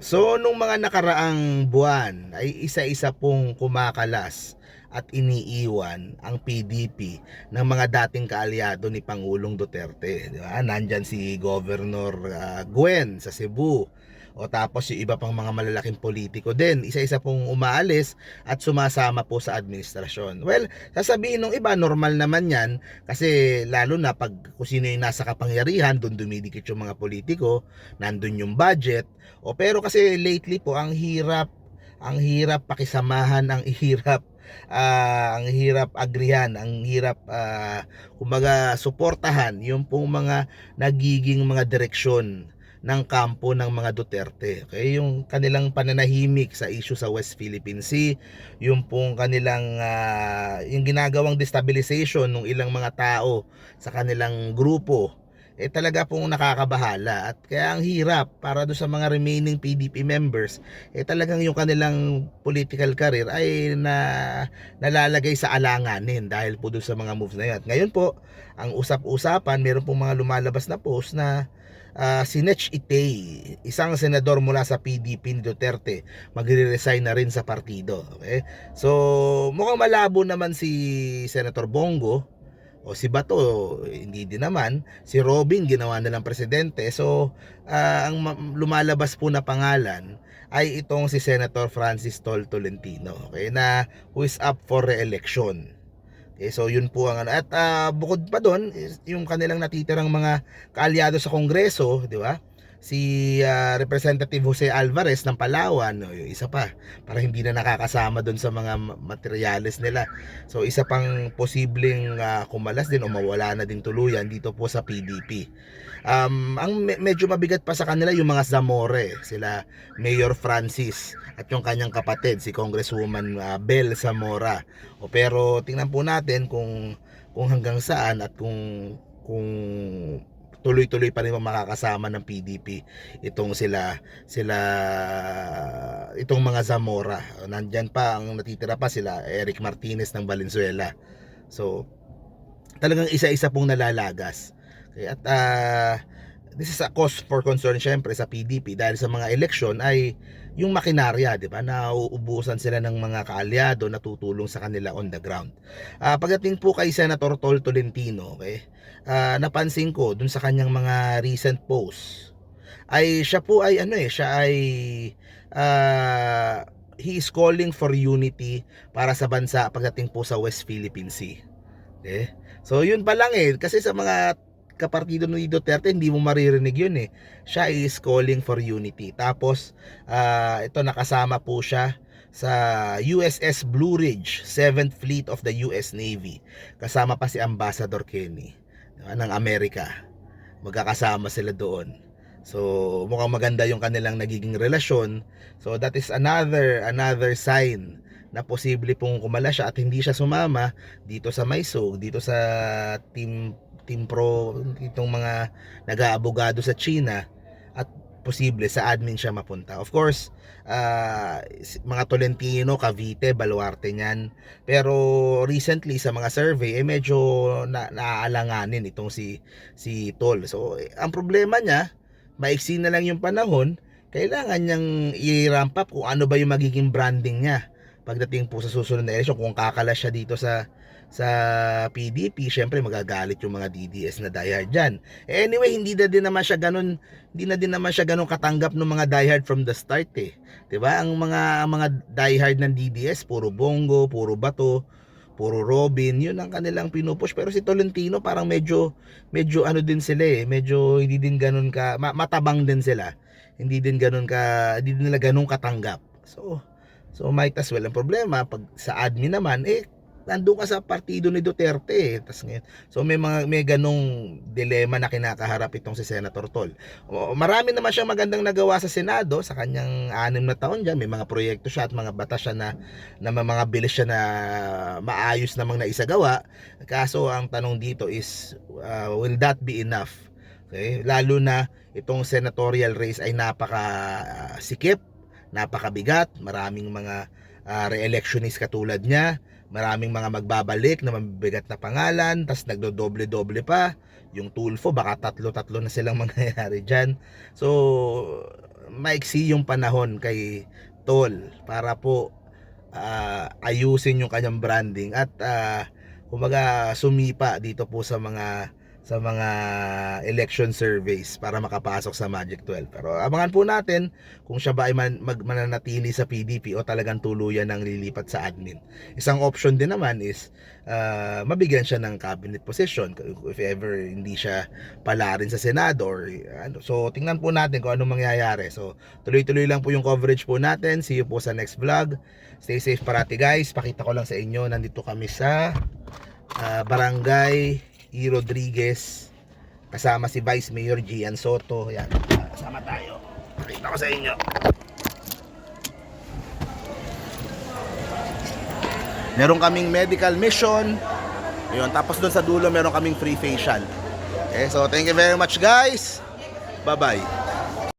So, nung mga nakaraang buwan ay isa-isa pong kumakalas at iniiwan ang PDP ng mga dating kaalyado ni Pangulong Duterte. Di ba? Nandyan si Governor ah, Gwen sa Cebu. O tapos yung iba pang mga malalaking politiko din, isa-isa pong umaalis at sumasama po sa administrasyon. Well, sasabihin ng iba, normal naman yan kasi lalo na pag kung sino yung nasa kapangyarihan, doon dumidikit yung mga politiko, nandun yung budget. O pero kasi lately po ang hirap ang hirap pakisamahan, ang hirap ah, ang hirap agrihan, ang hirap ah, kumbaga suportahan yung pong mga nagiging mga direksyon ng kampo ng mga Duterte. Okay, yung kanilang pananahimik sa issue sa West Philippine Sea, yung pong kanilang ah, yung ginagawang destabilization ng ilang mga tao sa kanilang grupo eh talaga pong nakakabahala at kaya ang hirap para do sa mga remaining PDP members eh talagang yung kanilang political career ay na nalalagay sa alanganin dahil po doon sa mga moves na yan. At ngayon po, ang usap-usapan, meron pong mga lumalabas na post na uh, si Nech Itay, isang senador mula sa PDP ni Duterte, magre-resign na rin sa partido. Okay? So, mukhang malabo naman si Senator Bongo o si Bato, hindi din naman. Si Robin, ginawa na ng presidente. So, ah, ang ma- lumalabas po na pangalan ay itong si Senator Francis Tol Tolentino. Okay, na who is up for re-election. Okay, so yun po ang ano. At ah, bukod pa doon, yung kanilang natitirang mga kaalyado sa Kongreso, di ba? Si ah, Representative Jose Alvarez ng Palawan, o, yung isa pa, para hindi na nakakasama doon sa mga ma- materyales nila. So isa pang posibleng ah, kumalas din o mawala na din tuluyan dito po sa PDP. Um, ang me- medyo mabigat pa sa kanila yung mga Zamore, sila Mayor Francis at yung kanyang kapatid si Congresswoman ah, Bel Zamora. O pero tingnan po natin kung kung hanggang saan at kung kung tuloy-tuloy pa rin makakasama ng PDP itong sila sila itong mga Zamora. Nandyan pa ang natitira pa sila Eric Martinez ng Valenzuela. So talagang isa-isa pong nalalagas. Okay, at ah, this is a cause for concern syempre sa PDP dahil sa mga eleksyon ay yung makinarya, di ba? Nauubusan sila ng mga kaalyado na tutulong sa kanila on the ground. Ah, pagdating po kay Senator Tol Tolentino, okay? ah, napansin ko dun sa kanyang mga recent posts ay siya po ay ano eh, siya ay ah, he is calling for unity para sa bansa pagdating po sa West Philippine Sea. Okay? So yun pa lang eh kasi sa mga kapartido ni Duterte hindi mo maririnig yun eh. Siya is calling for unity. Tapos ah, ito nakasama po siya sa USS Blue Ridge, 7th Fleet of the US Navy. Kasama pa si Ambassador Kenny ah, ng Amerika. Magkakasama sila doon. So, mukhang maganda yung kanilang nagiging relasyon. So, that is another another sign na posible pong kumala siya at hindi siya sumama dito sa Maisog, dito sa team team pro itong mga nag-aabogado sa China at posible sa admin siya mapunta. Of course, s- mga Tolentino, Cavite, Baluarte niyan. Pero recently sa mga survey eh medyo na, naaalanganin itong si si Tol. So eh, ang problema niya, maiksi na lang yung panahon, kailangan niyang i-ramp up kung ano ba yung magiging branding niya pagdating po sa susunod na eleksyon kung kakala siya dito sa sa PDP, syempre magagalit yung mga DDS na diehard dyan. Anyway, hindi na din naman siya ganun, hindi na din naman siya ganun katanggap ng mga diehard from the start eh. 'Di ba? Ang mga ang mga diehard ng DDS, puro Bongo, puro Bato, puro Robin, yun ang kanilang pinupush. Pero si Tolentino parang medyo medyo ano din sila eh, medyo hindi din ganun ka ma- matabang din sila. Hindi din ganun ka, hindi din nila ganun katanggap. So, so might as well ang problema pag sa admin naman eh nandun ka sa partido ni Duterte eh. Tas ngayon, so may mga may ganong dilema na kinakaharap itong si Senator Tol. Marami naman siyang magandang nagawa sa Senado sa kanyang anim na taon diyan, may mga proyekto siya at mga batas siya na na mga bilis siya na maayos namang naisagawa. Kaso ang tanong dito is uh, will that be enough? Okay? Lalo na itong senatorial race ay napaka uh, sikip, napakabigat, maraming mga uh, re-electionist katulad niya, maraming mga magbabalik na mabibigat na pangalan, tas nagdo-doble-doble pa. Yung Tulfo, baka tatlo-tatlo na silang mangyayari dyan. So, maiksi yung panahon kay Tol para po ah, ayusin yung kanyang branding at ah, kumbaga sumipa dito po sa mga sa mga election surveys para makapasok sa Magic 12. Pero abangan po natin kung siya ba ay man, mag, mananatili sa PDP o talagang tuluyan ng lilipat sa admin. Isang option din naman is ah, mabigyan siya ng cabinet position if ever hindi siya pala rin sa Senado or ano. So tingnan po natin kung anong mangyayari. So tuloy-tuloy lang po yung coverage po natin. See you po sa next vlog. Stay safe parati guys. Pakita ko lang sa inyo nandito kami sa ah, Barangay E. Rodriguez kasama si Vice Mayor Gian Soto. Yan. Kasama tayo. Pakita ko sa inyo. Meron kaming medical mission. Ayun, tapos doon sa dulo meron kaming free facial. Okay, so thank you very much guys. Bye-bye.